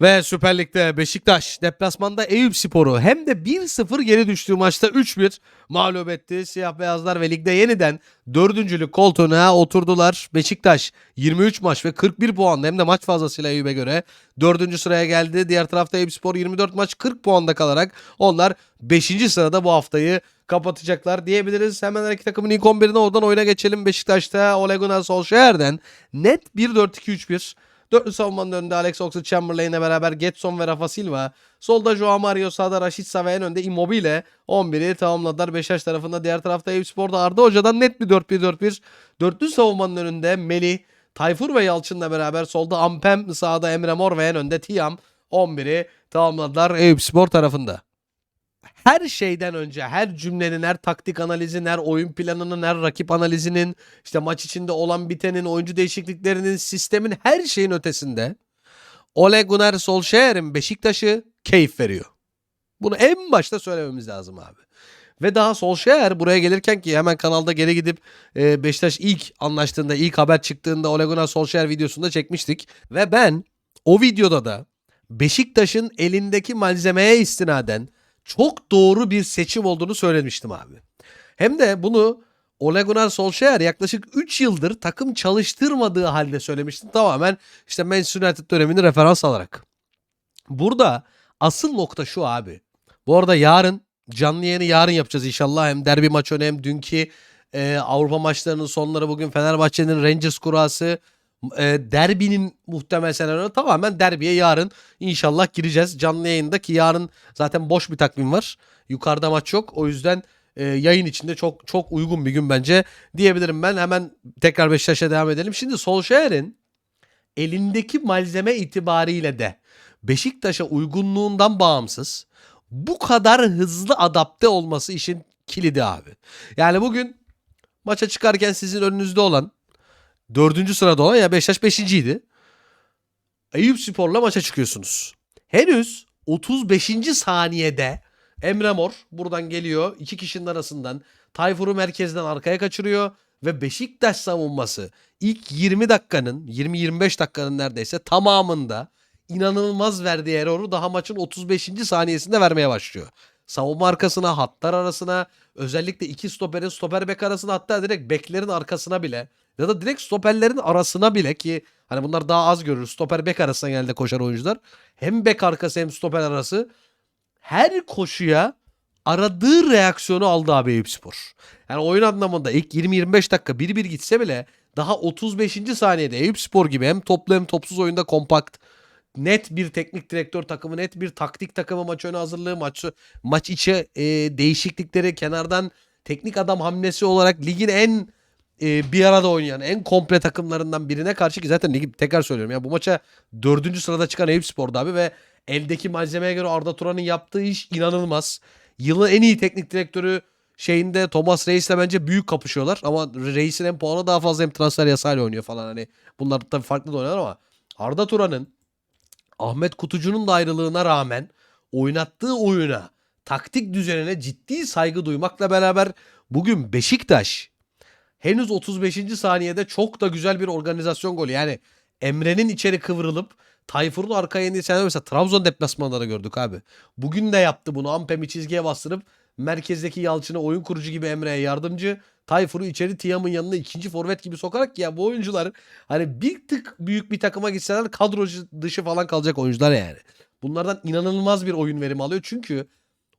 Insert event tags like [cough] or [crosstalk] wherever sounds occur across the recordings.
Ve Süper Lig'de Beşiktaş deplasmanda Eyüp Spor'u hem de 1-0 geri düştüğü maçta 3-1 mağlup etti. Siyah beyazlar ve ligde yeniden dördüncülük koltuğuna oturdular. Beşiktaş 23 maç ve 41 puanla hem de maç fazlasıyla Eyüp'e göre dördüncü sıraya geldi. Diğer tarafta Eyüp Spor 24 maç 40 puanda kalarak onlar 5. sırada bu haftayı kapatacaklar diyebiliriz. Hemen her iki takımın ilk 11'ine oradan oyuna geçelim. Beşiktaş'ta Ole Gunnar Solskjaer'den net 1-4-2-3-1 Dörtlü savunmanın önünde Alex Oxlade-Chamberlain'le beraber Getson ve Rafa Silva. Solda Joao Mario, sağda Rashica ve en önde Immobile 11'i tamamladılar. Beşiktaş tarafında diğer tarafta Eyüp Spor'da Arda Hoca'dan net bir 4-1-4-1. Dörtlü savunmanın önünde Melih, Tayfur ve Yalçın'la beraber solda Ampem, sağda Emre Mor ve en önde Tiam 11'i tamamladılar Eyüp tarafında her şeyden önce her cümlenin, her taktik analizin, her oyun planının, her rakip analizinin, işte maç içinde olan bitenin, oyuncu değişikliklerinin, sistemin her şeyin ötesinde Ole Gunnar Solskjaer'in Beşiktaş'ı keyif veriyor. Bunu en başta söylememiz lazım abi. Ve daha Solskjaer buraya gelirken ki hemen kanalda geri gidip e, Beşiktaş ilk anlaştığında, ilk haber çıktığında Ole Gunnar Solskjaer videosunda çekmiştik. Ve ben o videoda da Beşiktaş'ın elindeki malzemeye istinaden çok doğru bir seçim olduğunu söylemiştim abi. Hem de bunu Ole Gunnar Solskjaer yaklaşık 3 yıldır takım çalıştırmadığı halde söylemiştim. Tamamen işte Manchester United dönemini referans alarak. Burada asıl nokta şu abi. Bu arada yarın canlı yayını yarın yapacağız inşallah. Hem derbi maç önü hem dünkü e, Avrupa maçlarının sonları bugün Fenerbahçe'nin Rangers kurası e, derbinin muhtemel senaryo tamamen derbiye yarın inşallah gireceğiz. Canlı yayında ki yarın zaten boş bir takvim var. Yukarıda maç yok. O yüzden e, yayın içinde çok çok uygun bir gün bence diyebilirim ben. Hemen tekrar Beşiktaş'a devam edelim. Şimdi Solskjaer'in elindeki malzeme itibariyle de Beşiktaş'a uygunluğundan bağımsız bu kadar hızlı adapte olması işin kilidi abi. Yani bugün maça çıkarken sizin önünüzde olan dördüncü sırada olan ya Beşiktaş beşinciydi. Eyüp Spor'la maça çıkıyorsunuz. Henüz 35. saniyede Emre Mor buradan geliyor. iki kişinin arasından Tayfur'u merkezden arkaya kaçırıyor ve Beşiktaş savunması ilk 20 dakikanın 20-25 dakikanın neredeyse tamamında inanılmaz verdiği error'u daha maçın 35. saniyesinde vermeye başlıyor. Savunma arkasına, hatlar arasına, özellikle iki stoperin stoper bek arasına hatta direkt beklerin arkasına bile ya da direkt stoperlerin arasına bile ki hani bunlar daha az görür. Stoper bek arasına genelde koşan oyuncular. Hem bek arkası hem stoper arası her koşuya aradığı reaksiyonu aldı abi Eyüp Spor. Yani oyun anlamında ilk 20-25 dakika 1-1 gitse bile daha 35. saniyede Eyüp Spor gibi hem toplu hem topsuz oyunda kompakt net bir teknik direktör takımı, net bir taktik takımı maç önü hazırlığı, maç maç içi e, değişiklikleri kenardan teknik adam hamlesi olarak ligin en e, bir arada oynayan en komple takımlarından birine karşı ki zaten ligi tekrar söylüyorum ya bu maça dördüncü sırada çıkan Eyüp Spor'da abi ve eldeki malzemeye göre Arda Turan'ın yaptığı iş inanılmaz. Yılın en iyi teknik direktörü şeyinde Thomas Reis'le bence büyük kapışıyorlar ama Reis'in hem puanı daha fazla hem transfer yasayla oynuyor falan hani bunlar tabii farklı da oynuyorlar ama Arda Turan'ın Ahmet Kutucu'nun da ayrılığına rağmen oynattığı oyuna, taktik düzenine ciddi saygı duymakla beraber bugün Beşiktaş henüz 35. saniyede çok da güzel bir organizasyon golü. Yani Emre'nin içeri kıvrılıp Tayfur'un arkaya indiği senaryo mesela Trabzon deplasmanları gördük abi. Bugün de yaptı bunu. Ampem'i çizgiye bastırıp merkezdeki Yalçın'a oyun kurucu gibi Emre'ye yardımcı. Tayfur'u içeri Tiam'ın yanına ikinci forvet gibi sokarak ya bu oyuncular hani bir tık büyük bir takıma gitseler kadro dışı falan kalacak oyuncular yani. Bunlardan inanılmaz bir oyun verimi alıyor. Çünkü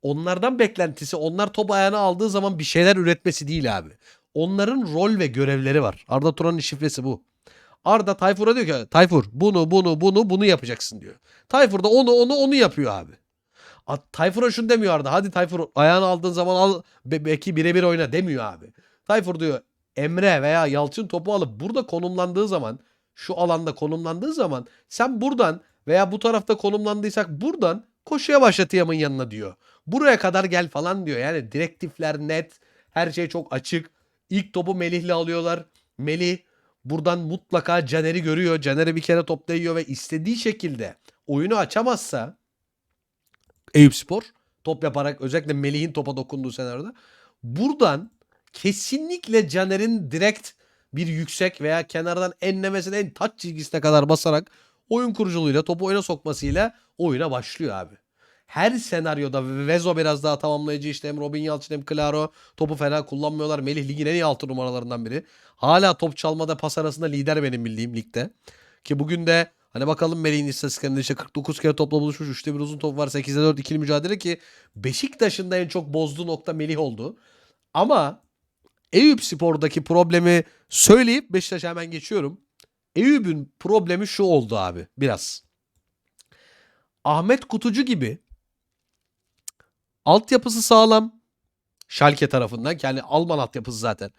onlardan beklentisi onlar top ayağına aldığı zaman bir şeyler üretmesi değil abi. Onların rol ve görevleri var. Arda Turan'ın şifresi bu. Arda Tayfur'a diyor ki Tayfur bunu bunu bunu bunu yapacaksın diyor. Tayfur da onu onu onu yapıyor abi. Tayfur'a şunu demiyor Arda. Hadi Tayfur ayağını aldığın zaman al be- belki birebir oyna demiyor abi. Tayfur diyor Emre veya Yalçın topu alıp burada konumlandığı zaman şu alanda konumlandığı zaman sen buradan veya bu tarafta konumlandıysak buradan koşuya başlatayamın yanına diyor. Buraya kadar gel falan diyor. Yani direktifler net. Her şey çok açık. İlk topu Melih'le alıyorlar. Melih buradan mutlaka Caner'i görüyor. Caner'e bir kere top değiyor ve istediği şekilde oyunu açamazsa Eyüp Spor top yaparak özellikle Melih'in topa dokunduğu senaryoda buradan kesinlikle Caner'in direkt bir yüksek veya kenardan enlemesine en taç çizgisine kadar basarak oyun kuruculuğuyla, topu oyuna sokmasıyla oyuna başlıyor abi. Her senaryoda Vezo biraz daha tamamlayıcı işte hem Robin Yalçın hem Claro topu fena kullanmıyorlar. Melih ligin en iyi altı numaralarından biri. Hala top çalmada pas arasında lider benim bildiğim ligde. Ki bugün de hani bakalım Melih'in istatistiklerinde işte 49 kere topla buluşmuş. 3'te bir uzun top var. 8'de 4 ikili mücadele ki Beşiktaş'ın da en çok bozduğu nokta Melih oldu. Ama Eyüp Spor'daki problemi söyleyip Beşiktaş'a hemen geçiyorum. Eyüp'ün problemi şu oldu abi biraz. Ahmet Kutucu gibi altyapısı sağlam. Schalke tarafından yani Alman altyapısı zaten.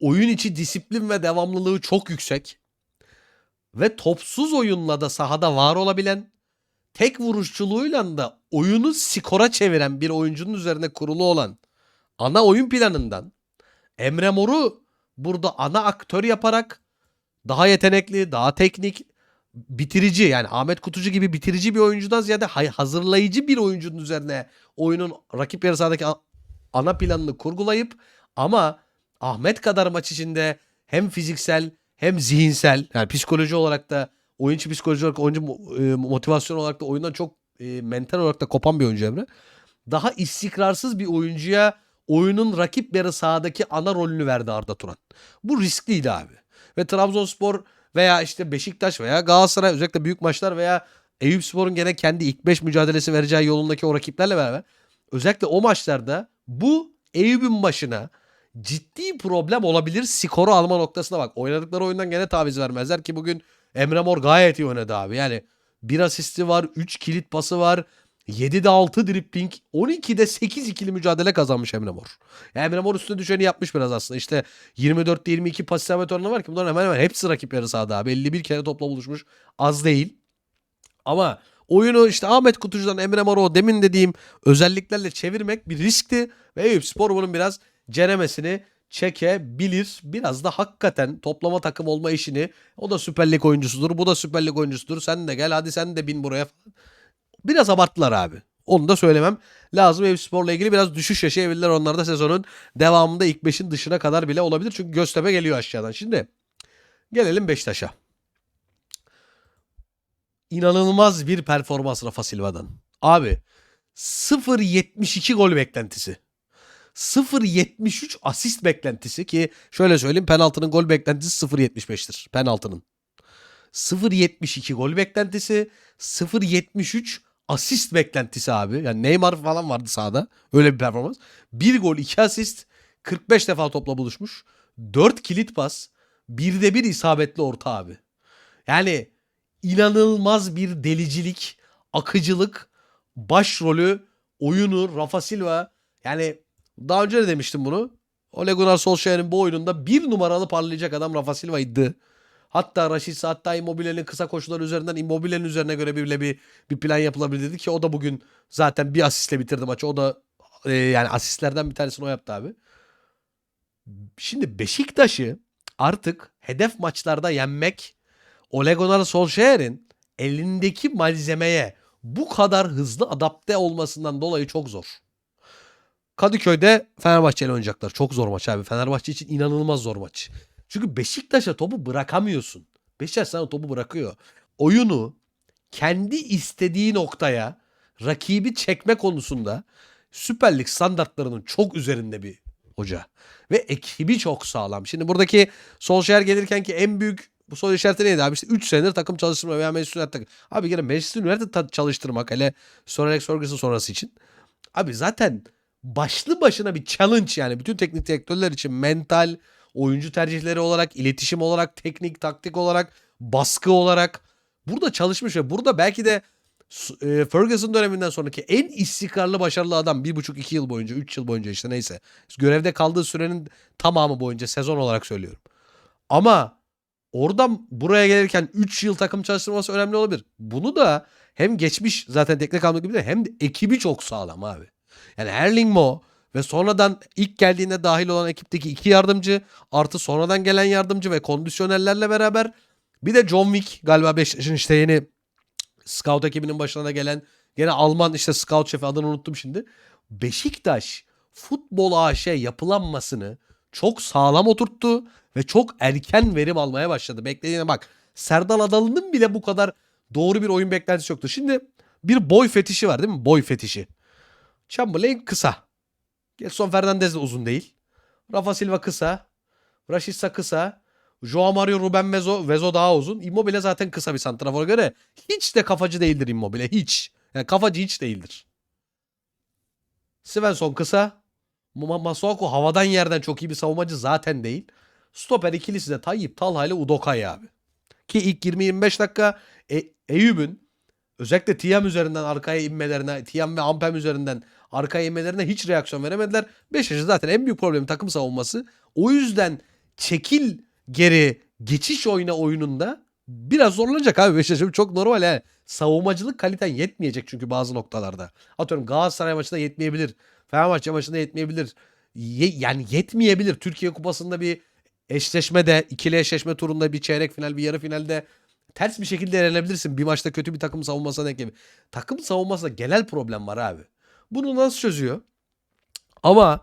Oyun içi disiplin ve devamlılığı çok yüksek. Ve topsuz oyunla da sahada var olabilen tek vuruşçuluğuyla da oyunu skora çeviren bir oyuncunun üzerine kurulu olan ana oyun planından Emre Mor'u burada ana aktör yaparak daha yetenekli, daha teknik, bitirici yani Ahmet Kutucu gibi bitirici bir oyuncudan ziyade hazırlayıcı bir oyuncunun üzerine oyunun rakip yarı sahadaki ana planını kurgulayıp ama Ahmet kadar maç içinde hem fiziksel hem zihinsel yani psikoloji olarak da oyuncu psikoloji olarak oyuncu e, motivasyon olarak da oyundan çok e, mental olarak da kopan bir oyuncu Emre. Daha istikrarsız bir oyuncuya oyunun rakip yarı sahadaki ana rolünü verdi Arda Turan. Bu riskliydi abi. Ve Trabzonspor veya işte Beşiktaş veya Galatasaray özellikle büyük maçlar veya Eyüpspor'un gene kendi ilk 5 mücadelesi vereceği yolundaki o rakiplerle beraber özellikle o maçlarda bu Eyüp'ün başına ciddi problem olabilir skoru alma noktasına bak. Oynadıkları oyundan gene taviz vermezler ki bugün Emre Mor gayet iyi oynadı abi. Yani bir asisti var, 3 kilit pası var. 7'de 6 dribbling, 12'de 8 ikili mücadele kazanmış Emre Mor. Yani Emre Mor üstüne düşeni yapmış biraz aslında. İşte 24'te 22 pas isabet oranı var ki bunların hemen hemen hepsi rakip yarı sahada abi. 51 kere topla buluşmuş. Az değil. Ama oyunu işte Ahmet Kutucu'dan Emre Mor'u demin dediğim özelliklerle çevirmek bir riskti. Ve Eyüp Spor bunun biraz ceremesini çekebilir. Biraz da hakikaten toplama takım olma işini o da Süper Lig oyuncusudur. Bu da Süper Lig oyuncusudur. Sen de gel hadi sen de bin buraya falan. Biraz abarttılar abi. Onu da söylemem lazım. Eyüp Spor'la ilgili biraz düşüş yaşayabilirler. Onlar da sezonun devamında ilk 5'in dışına kadar bile olabilir. Çünkü Göztepe geliyor aşağıdan. Şimdi gelelim Beşiktaş'a. İnanılmaz bir performans Rafa Silva'dan. Abi 0.72 gol beklentisi. 0.73 asist beklentisi ki şöyle söyleyeyim penaltının gol beklentisi 0.75'tir penaltının. 0.72 gol beklentisi, 0.73 asist beklentisi abi. Yani Neymar falan vardı sahada. Öyle bir performans. 1 gol 2 asist, 45 defa topla buluşmuş. 4 kilit pas, 1'de 1 isabetli orta abi. Yani inanılmaz bir delicilik, akıcılık, başrolü, oyunu Rafa Silva yani daha önce de demiştim bunu. Ole Gunnar Solskjaer'in bu oyununda bir numaralı parlayacak adam Rafa Silva'ydı. Hatta Raşit hatta Immobile'nin kısa koşular üzerinden Immobile'nin üzerine göre bile bir, bir plan yapılabilir dedi ki o da bugün zaten bir asistle bitirdi maçı. O da e, yani asistlerden bir tanesini o yaptı abi. Şimdi Beşiktaş'ı artık hedef maçlarda yenmek Ole Gunnar Solskjaer'in elindeki malzemeye bu kadar hızlı adapte olmasından dolayı çok zor. Kadıköy'de Fenerbahçe ile oynayacaklar. Çok zor maç abi. Fenerbahçe için inanılmaz zor maç. Çünkü Beşiktaş'a topu bırakamıyorsun. Beşiktaş sana topu bırakıyor. Oyunu kendi istediği noktaya rakibi çekme konusunda Süper Lig standartlarının çok üzerinde bir hoca. Ve ekibi çok sağlam. Şimdi buradaki Solskjaer gelirken ki en büyük bu soru işareti neydi abi? İşte 3 senedir takım çalıştırma veya Manchester United takım. Abi gene Manchester United çalıştırmak hele Sir Alex Ferguson sonrası için. Abi zaten başlı başına bir challenge yani. Bütün teknik direktörler için mental, oyuncu tercihleri olarak, iletişim olarak, teknik, taktik olarak, baskı olarak burada çalışmış ve burada belki de e, Ferguson döneminden sonraki en istikrarlı başarılı adam bir buçuk iki yıl boyunca, üç yıl boyunca işte neyse. Görevde kaldığı sürenin tamamı boyunca sezon olarak söylüyorum. Ama oradan buraya gelirken 3 yıl takım çalıştırması önemli olabilir. Bunu da hem geçmiş zaten teknik anlamda gibi de hem de ekibi çok sağlam abi. Yani Erling Mo ve sonradan ilk geldiğinde dahil olan ekipteki iki yardımcı artı sonradan gelen yardımcı ve kondisyonerlerle beraber bir de John Wick galiba Beşiktaş'ın işte yeni scout ekibinin başına da gelen gene Alman işte scout şefi adını unuttum şimdi. Beşiktaş futbol AŞ yapılanmasını çok sağlam oturttu ve çok erken verim almaya başladı. Beklediğine bak. Serdal Adalı'nın bile bu kadar doğru bir oyun beklentisi yoktu. Şimdi bir boy fetişi var değil mi? Boy fetişi. Chamberlain kısa. Gelson Fernandez de uzun değil. Rafa Silva kısa. Rashica kısa. Joao Mario Ruben Vezo, Vezo daha uzun. Immobile zaten kısa bir santrafora göre. Hiç de kafacı değildir Immobile. Hiç. Yani kafacı hiç değildir. Svensson kısa. Ma- Masuaku havadan yerden çok iyi bir savunmacı zaten değil. Stoper ikilisi de Tayyip Talha ile Udokay abi. Ki ilk 20-25 dakika e- Eyüp'ün özellikle Tiam üzerinden arkaya inmelerine, Tiam ve Ampem üzerinden arkaya inmelerine hiç reaksiyon veremediler. Beşiktaş'ın zaten en büyük problemi takım savunması. O yüzden çekil geri geçiş oyna oyununda biraz zorlanacak abi Beşiktaş'ın çok normal yani. Savunmacılık kaliten yetmeyecek çünkü bazı noktalarda. Atıyorum Galatasaray maçında yetmeyebilir. Fenerbahçe maçında yetmeyebilir. Ye- yani yetmeyebilir. Türkiye Kupası'nda bir eşleşmede, ikili eşleşme turunda bir çeyrek final, bir yarı finalde ters bir şekilde elenebilirsin. Bir maçta kötü bir takım savunmasına denk gelip. Takım savunmasında genel problem var abi. Bunu nasıl çözüyor? Ama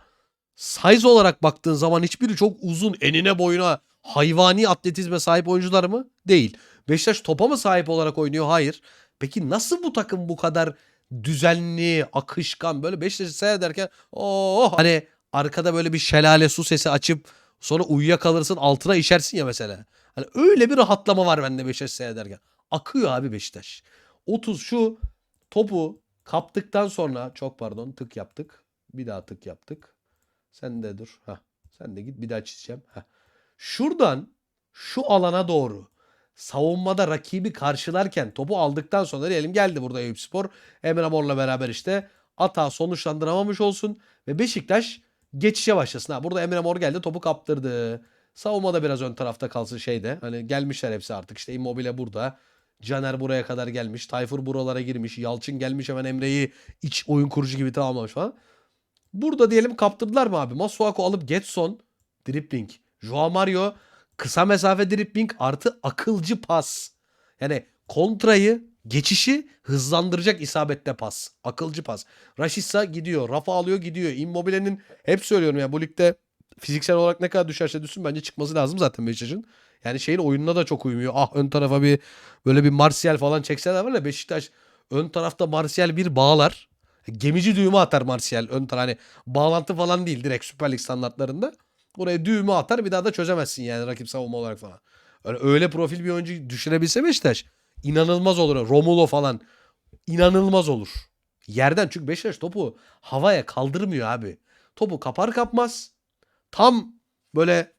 size olarak baktığın zaman hiçbiri çok uzun, enine boyuna hayvani atletizme sahip oyuncular mı? Değil. Beşiktaş topa mı sahip olarak oynuyor? Hayır. Peki nasıl bu takım bu kadar düzenli, akışkan böyle Beşiktaş'ı seyrederken oh hani arkada böyle bir şelale su sesi açıp sonra uyuyakalırsın altına işersin ya mesela. Hani öyle bir rahatlama var bende Beşiktaş seyrederken. Akıyor abi Beşiktaş. 30 şu topu kaptıktan sonra çok pardon tık yaptık. Bir daha tık yaptık. Sen de dur. Heh. Sen de git bir daha çizeceğim. Heh. Şuradan şu alana doğru savunmada rakibi karşılarken topu aldıktan sonra diyelim geldi burada Eyüpspor. Emre Mor'la beraber işte hata sonuçlandıramamış olsun ve Beşiktaş geçişe başlasın. Ha, burada Emre Mor geldi topu kaptırdı. Savunmada biraz ön tarafta kalsın şeyde. Hani gelmişler hepsi artık işte Immobile burada. Caner buraya kadar gelmiş. Tayfur buralara girmiş. Yalçın gelmiş hemen Emre'yi iç oyun kurucu gibi tamamlamış falan. Burada diyelim kaptırdılar mı abi? Masuaku alıp Getson dribbling. Joao Mario kısa mesafe dribbling artı akılcı pas. Yani kontrayı geçişi hızlandıracak isabette pas. Akılcı pas. Rashica gidiyor. Rafa alıyor gidiyor. Immobile'nin hep söylüyorum ya bu ligde fiziksel olarak ne kadar düşerse düşsün bence çıkması lazım zaten Beşiktaş'ın. Yani şeyin oyununa da çok uymuyor. Ah ön tarafa bir böyle bir Martial falan çekseler var ya Beşiktaş ön tarafta Martial bir bağlar. Gemici düğümü atar Martial ön taraf. Hani bağlantı falan değil direkt Süper Lig standartlarında. Oraya düğümü atar bir daha da çözemezsin yani rakip savunma olarak falan. Öyle, öyle profil bir oyuncu düşürebilse Beşiktaş inanılmaz olur. Romulo falan inanılmaz olur. Yerden çünkü Beşiktaş topu havaya kaldırmıyor abi. Topu kapar kapmaz tam böyle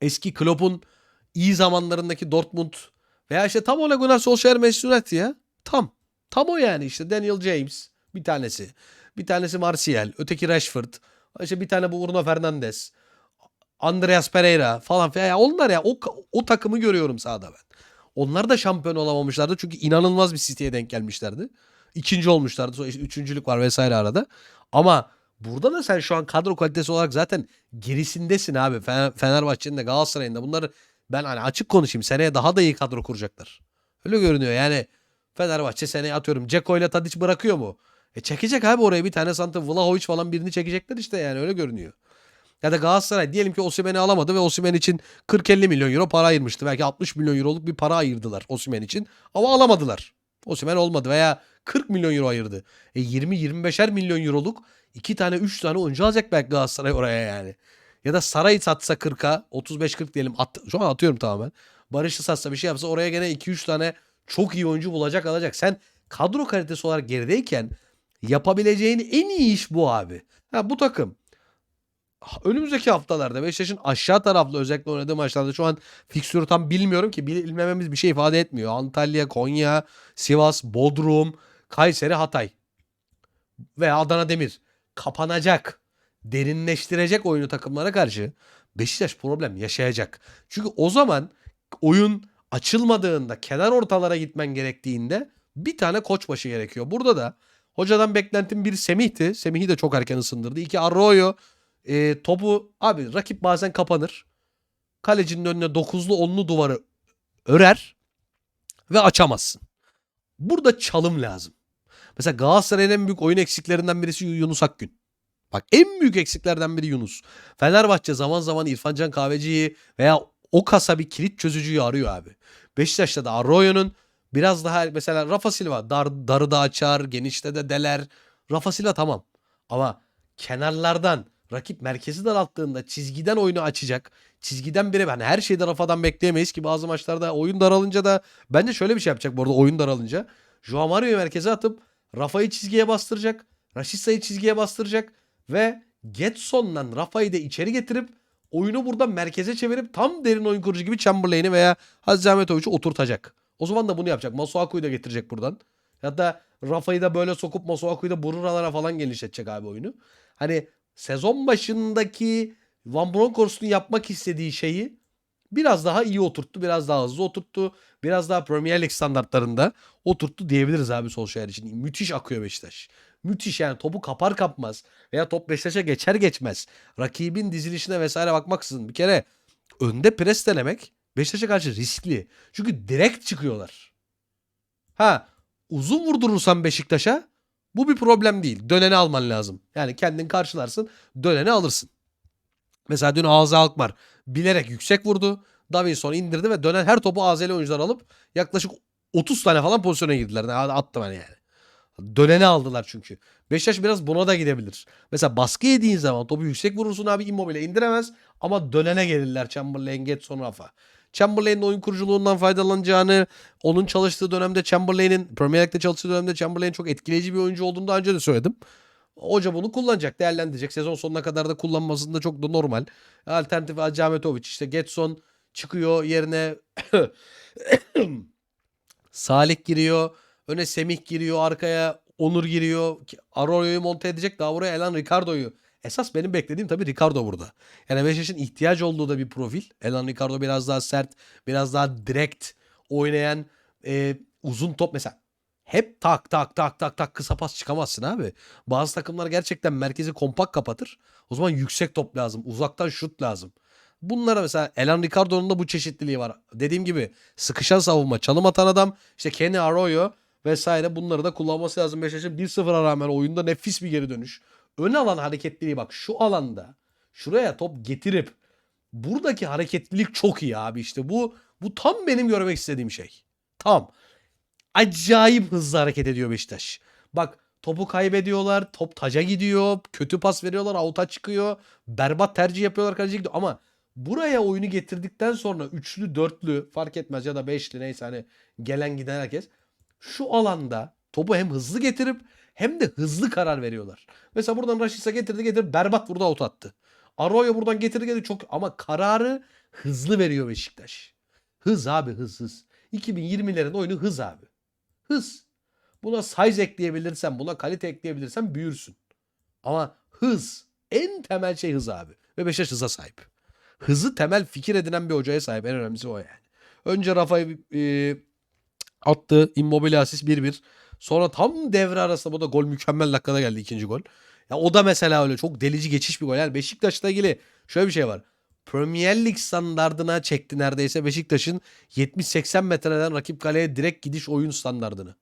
eski Klopp'un iyi zamanlarındaki Dortmund veya işte tam Ole Gunnar Solskjaer Manchester ya. Tam. Tam o yani işte Daniel James bir tanesi. Bir tanesi Martial, öteki Rashford. İşte bir tane bu Bruno Fernandes. Andreas Pereira falan filan. Ya onlar ya o, o takımı görüyorum sahada ben. Onlar da şampiyon olamamışlardı çünkü inanılmaz bir City'ye denk gelmişlerdi. İkinci olmuşlardı. Sonra işte üçüncülük var vesaire arada. Ama burada da sen şu an kadro kalitesi olarak zaten gerisindesin abi. Fener- Fenerbahçe'nin de Galatasaray'ın da bunları ben hani açık konuşayım. Seneye daha da iyi kadro kuracaklar. Öyle görünüyor yani. Fenerbahçe seneye atıyorum. Ceko ile Tadic bırakıyor mu? E çekecek abi oraya bir tane Santa Vlahovic falan birini çekecekler işte yani öyle görünüyor. Ya da Galatasaray diyelim ki Osimhen'i alamadı ve Osimhen için 40-50 milyon euro para ayırmıştı. Belki 60 milyon euroluk bir para ayırdılar Osimhen için ama alamadılar. Osimhen olmadı veya 40 milyon euro ayırdı. E 20-25'er milyon euroluk iki tane 3 tane oyuncu alacak belki Galatasaray oraya yani. Ya da Saray'ı satsa 40'a 35-40 diyelim at, şu an atıyorum tamamen. Barış'ı satsa bir şey yapsa oraya gene 2-3 tane çok iyi oyuncu bulacak alacak. Sen kadro kalitesi olarak gerideyken yapabileceğin en iyi iş bu abi. Ha bu takım önümüzdeki haftalarda Beşiktaş'ın aşağı taraflı özellikle oynadığı maçlarda şu an fikstürü tam bilmiyorum ki bilmememiz bir şey ifade etmiyor. Antalya, Konya, Sivas, Bodrum, Kayseri, Hatay veya Adana Demir kapanacak, derinleştirecek oyunu takımlara karşı Beşiktaş problem yaşayacak. Çünkü o zaman oyun açılmadığında, kenar ortalara gitmen gerektiğinde bir tane koçbaşı gerekiyor. Burada da hocadan beklentim bir Semih'ti. Semih'i de çok erken ısındırdı. İki Arroyo e, topu abi rakip bazen kapanır. Kalecinin önüne dokuzlu onlu duvarı örer ve açamazsın. Burada çalım lazım. Mesela Galatasaray'ın en büyük oyun eksiklerinden birisi Yunus Akgün. Bak en büyük eksiklerden biri Yunus. Fenerbahçe zaman zaman İrfan Can Kahveci'yi veya o kasa bir kilit çözücüyü arıyor abi. Beşiktaş'ta da Arroyo'nun Biraz daha mesela Rafa Silva dar, darı da açar, genişte de deler. Rafa Silva tamam. Ama kenarlardan rakip merkezi daralttığında çizgiden oyunu açacak. Çizgiden biri hani her şeyde Rafa'dan bekleyemeyiz ki bazı maçlarda oyun daralınca da bence şöyle bir şey yapacak bu arada oyun daralınca. Joao Mario'yu merkeze atıp Rafa'yı çizgiye bastıracak. Raşitsa'yı çizgiye bastıracak ve Getson'la Rafa'yı da içeri getirip oyunu burada merkeze çevirip tam derin oyun kurucu gibi Chamberlain'i veya Aziz Ahmetoviç'i oturtacak. O zaman da bunu yapacak. Masuaku'yu da getirecek buradan. Da Rafa'yı da böyle sokup Masuaku'yu da buralara falan genişletecek abi oyunu. Hani sezon başındaki Van Bronckhorst'un yapmak istediği şeyi biraz daha iyi oturttu. Biraz daha hızlı oturttu. Biraz daha Premier Lig standartlarında oturttu diyebiliriz abi Solskjaer için. Müthiş akıyor Beşiktaş. Müthiş yani topu kapar kapmaz veya top Beşiktaş'a geçer geçmez. Rakibin dizilişine vesaire bakmaksızın bir kere önde pres denemek Beşiktaş'a karşı riskli. Çünkü direkt çıkıyorlar. Ha uzun vurdurursan Beşiktaş'a bu bir problem değil. Döneni alman lazım. Yani kendin karşılarsın döneni alırsın. Mesela dün Ağzı Alkmaar bilerek yüksek vurdu. Davinson indirdi ve dönen her topu Azeli oyuncular alıp yaklaşık 30 tane falan pozisyona girdiler. Attım hani yani. Döneni aldılar çünkü. Beşiktaş biraz buna da gidebilir. Mesela baskı yediğin zaman topu yüksek vurursun abi Immobile indiremez ama dönene gelirler Chamberlain, Getson, Rafa. Chamberlain'in oyun kuruculuğundan faydalanacağını, onun çalıştığı dönemde Chamberlain'in Premier League'de çalıştığı dönemde Chamberlain çok etkileyici bir oyuncu olduğunu daha önce de söyledim. Hoca bunu kullanacak, değerlendirecek. Sezon sonuna kadar da kullanmasında çok da normal. Alternatif Acametovic işte Getson çıkıyor yerine [coughs] Salih giriyor. Öne Semih giriyor. Arkaya Onur giriyor. Arroyo'yu monte edecek. Daha buraya Elan Ricardo'yu. Esas benim beklediğim tabii Ricardo burada. Yani Beşiktaş'ın ihtiyaç olduğu da bir profil. Elan Ricardo biraz daha sert, biraz daha direkt oynayan e, uzun top mesela. Hep tak tak tak tak tak kısa pas çıkamazsın abi. Bazı takımlar gerçekten merkezi kompakt kapatır. O zaman yüksek top lazım. Uzaktan şut lazım. Bunlara mesela Elan Ricardo'nun da bu çeşitliliği var. Dediğim gibi sıkışan savunma, çalım atan adam, işte Kenny Arroyo vesaire bunları da kullanması lazım Beşiktaş'ın 1-0'a rağmen oyunda nefis bir geri dönüş. Ön alan hareketliliği bak şu alanda şuraya top getirip buradaki hareketlilik çok iyi abi işte bu bu tam benim görmek istediğim şey. Tam. Acayip hızlı hareket ediyor Beşiktaş. Bak topu kaybediyorlar. Top taca gidiyor. Kötü pas veriyorlar. Avuta çıkıyor. Berbat tercih yapıyorlar. Kaleci gidiyor. Ama buraya oyunu getirdikten sonra üçlü, dörtlü fark etmez ya da beşli neyse hani gelen giden herkes şu alanda topu hem hızlı getirip hem de hızlı karar veriyorlar. Mesela buradan Raşitsa getirdi getirdi berbat vurdu out attı. Arroyo buradan getirdi getirdi çok ama kararı hızlı veriyor Beşiktaş. Hız abi hız hız. 2020'lerin oyunu hız abi. Hız. Buna size ekleyebilirsen, buna kalite ekleyebilirsen büyürsün. Ama hız. En temel şey hız abi. Ve Beşiktaş hıza sahip. Hızı temel fikir edinen bir hocaya sahip. En önemlisi o yani. Önce Rafa'yı e, attı. Immobile asist 1-1. Sonra tam devre arasında bu da gol mükemmel dakikada geldi ikinci gol. Ya o da mesela öyle çok delici geçiş bir gol. Yani Beşiktaş'la ilgili şöyle bir şey var. Premier Lig standardına çekti neredeyse Beşiktaş'ın 70-80 metreden rakip kaleye direkt gidiş oyun standardını.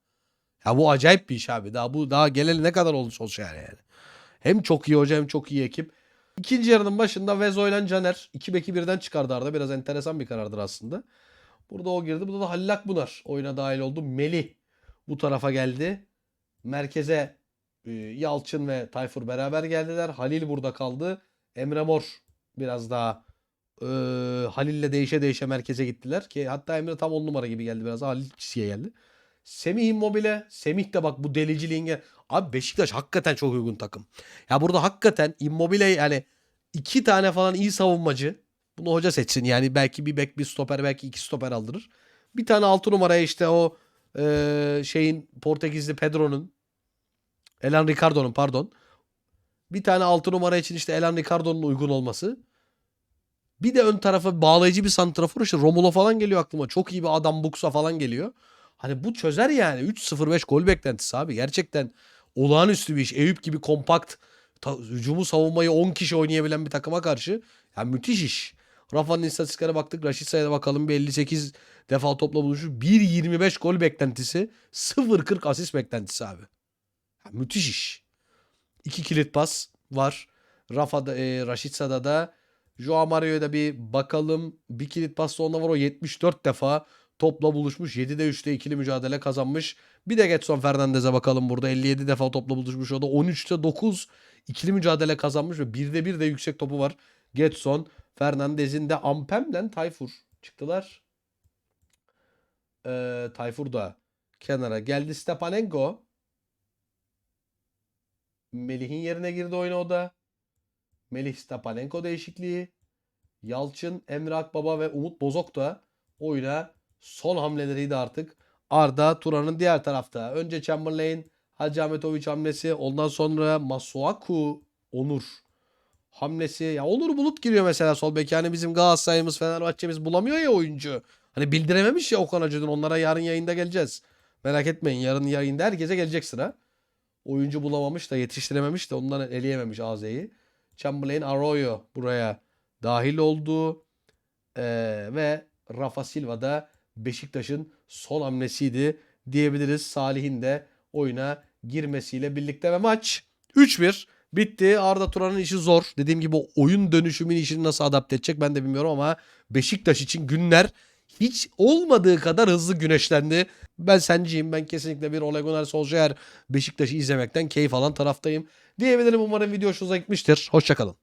Ya bu acayip bir iş abi. Daha bu daha geleli ne kadar oldu Solskjaer yani. Hem çok iyi hoca hem çok iyi ekip. İkinci yarının başında Vezo ile Caner iki beki birden çıkardı arada. Biraz enteresan bir karardır aslında. Burada o girdi. Burada da Halil Akbunar oyuna dahil oldu. Melih bu tarafa geldi. Merkeze e, Yalçın ve Tayfur beraber geldiler. Halil burada kaldı. Emre Mor biraz daha e, Halil'le değişe değişe merkeze gittiler. Ki hatta Emre tam on numara gibi geldi biraz. Halil çizgiye geldi. Semih Immobile. Semih de bak bu deliciliğin gel. Abi Beşiktaş hakikaten çok uygun takım. Ya burada hakikaten Immobile yani iki tane falan iyi savunmacı. Bunu hoca seçsin. Yani belki bir bek bir stoper belki iki stoper aldırır. Bir tane altı numaraya işte o e, şeyin Portekizli Pedro'nun Elan Ricardo'nun pardon. Bir tane altı numara için işte Elan Ricardo'nun uygun olması. Bir de ön tarafa bağlayıcı bir santrafor işte Romulo falan geliyor aklıma. Çok iyi bir adam Buksa falan geliyor. Hani bu çözer yani. 3-0-5 gol beklentisi abi. Gerçekten olağanüstü bir iş. Eyüp gibi kompakt hücumu savunmayı 10 kişi oynayabilen bir takıma karşı. Yani müthiş iş. Rafa'nın istatistiklere baktık. Raşit Say'a bakalım. Bir 58 defa topla buluşu. 1.25 gol beklentisi. 0.40 asist beklentisi abi. Ya, müthiş iş. İki kilit pas var. Rafa'da, e, Raşitsa'da da Joao Mario'ya da bir bakalım. Bir kilit pas sonunda var o 74 defa topla buluşmuş. 7'de 3'te ikili mücadele kazanmış. Bir de Getson Fernandez'e bakalım burada. 57 defa topla buluşmuş. O da 13'te 9 ikili mücadele kazanmış ve 1'de 1 de yüksek topu var. Getson Fernandez'in de Ampem'den Tayfur çıktılar. Ee, Tayfur da kenara geldi. Stepanenko Melih'in yerine girdi oyuna o da. Melih Stepanenko değişikliği. Yalçın, Emre Akbaba ve Umut Bozok da oyuna son hamleleriydi artık. Arda Turan'ın diğer tarafta. Önce Chamberlain, Hacı Ahmetoviç hamlesi. Ondan sonra Masuaku Onur hamlesi. Ya Onur Bulut giriyor mesela sol bek. Yani bizim Galatasaray'ımız, Fenerbahçe'miz bulamıyor ya oyuncu. Hani bildirememiş ya Okan Hacı'nın. Onlara yarın yayında geleceğiz. Merak etmeyin. Yarın yayında herkese gelecek sıra. Oyuncu bulamamış da yetiştirememiş de ondan eleyememiş AZ'yi. Chamberlain Arroyo buraya dahil oldu. Ee, ve Rafa Silva da Beşiktaş'ın son hamlesiydi diyebiliriz. Salih'in de oyuna girmesiyle birlikte ve maç 3-1 bitti. Arda Turan'ın işi zor. Dediğim gibi oyun dönüşümün işini nasıl adapte edecek ben de bilmiyorum ama Beşiktaş için günler hiç olmadığı kadar hızlı güneşlendi. Ben senciyim. Ben kesinlikle bir Ole Gunnar Solskjaer Beşiktaş'ı izlemekten keyif alan taraftayım. Diyebilirim umarım video hoşunuza gitmiştir. Hoşçakalın.